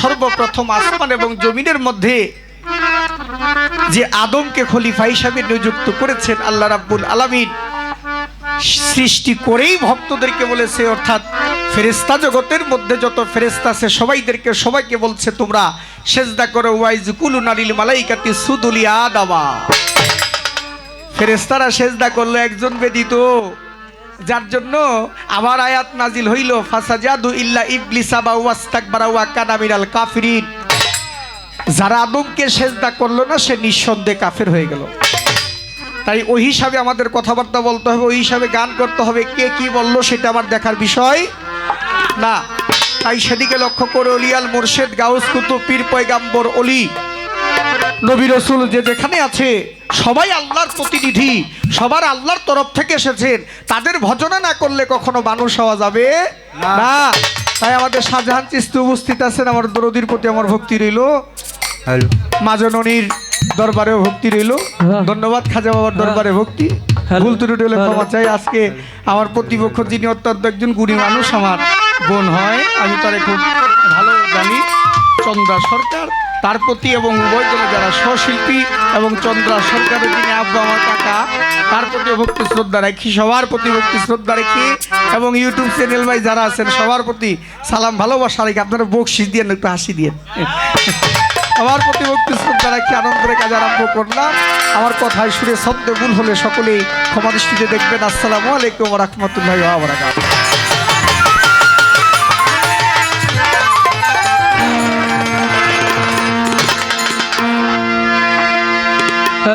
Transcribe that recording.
সর্বপ্রথম আসমান এবং জমিনের মধ্যে যে আদমকে খলিফা হিসাবে নিযুক্ত করেছেন আল্লাহ রাব্বুল সৃষ্টি করেই ভক্তদেরকে বলেছে, অর্থাৎ ফেরেস্তা জগতের মধ্যে যত ফেরেস্তা আছে, সবাইদেরকে, সবাইকে বলছে তোমরা, সেজদা করো ওয়াইজ কুলু নারিল মালাইকাতি সুদুলি আদাবা ফেরেস্তারা সেজদা করল, একজন ব্যতীত যার জন্য আবার আয়াত নাজিল হইল, ফাসাজাদু ইল্লা ইবলিসা বা ওয়াস্তাকবারা ওয়া কানা মিনাল কাফিরিন। যারা আদমকে সেজদা করল না, সে নিঃসন্দেহে কাফের হয়ে গেল। তাই ওই হিসাবে আমাদের কথাবার্তা বলতে হবে, ওই হিসাবে গান করতে হবে, কে কি বলল সেটা আমার দেখার বিষয় না। তাই সেদিকে লক্ষ্য করে অলিয়াল মুর্শেদ গাউস কুতুব পীর পয়গাম্বর অলি নবী রসুল যে যেখানে আছে সবাই আল্লাহর প্রতিনিধি সবার আল্লাহর তরফ থেকে এসেছেন। তাদের ভজনা না করলে কখনো মানুষ হওয়া যাবে না। তাই আমাদের শাহজাহান চিস্তি উপস্থিত আছেন আমার দরদির প্রতি আমার ভক্তি রইল। মাজননির দরবারেও ভক্তি রইল। ধন্যবাদ খাজা বাবার দরবারে ভক্তি। ভুল ত্রুটি হলে ক্ষমা চাই। আজকে আমার প্রতিপক্ষ যিনি অত্যন্ত একজন গুণী মানুষ আমার বোন হয়। আমি তারে খুব ভালো জানি। চন্দ্রা সরকার। তার প্রতি এবং উভয় যারা সহশিল্পী এবং চন্দ্রা সরকারের যিনি আমার কাকা, তার প্রতি ভক্তি শ্রদ্ধা রাখি, সবার প্রতি ভক্তি শ্রদ্ধা রাখি এবং ইউটিউব চ্যানেল ভাই যারা আছেন, সবার প্রতি সালাম, ভালোবাসা রাখি আপনারা বকশিস দিয়ে একটু হাসি দিয়ে আমার প্রতি ভক্তি শ্রদ্ধা রাখি আনন্দের কাজ আরম্ভ করলাম। আমার কথায় সুরে শব্দে ভুল হলে সকলেই ক্ষমা দৃষ্টিতে দেখবেন। আসসালামু আলাইকুম রহমতুল্লাহ বারাকাতুহু।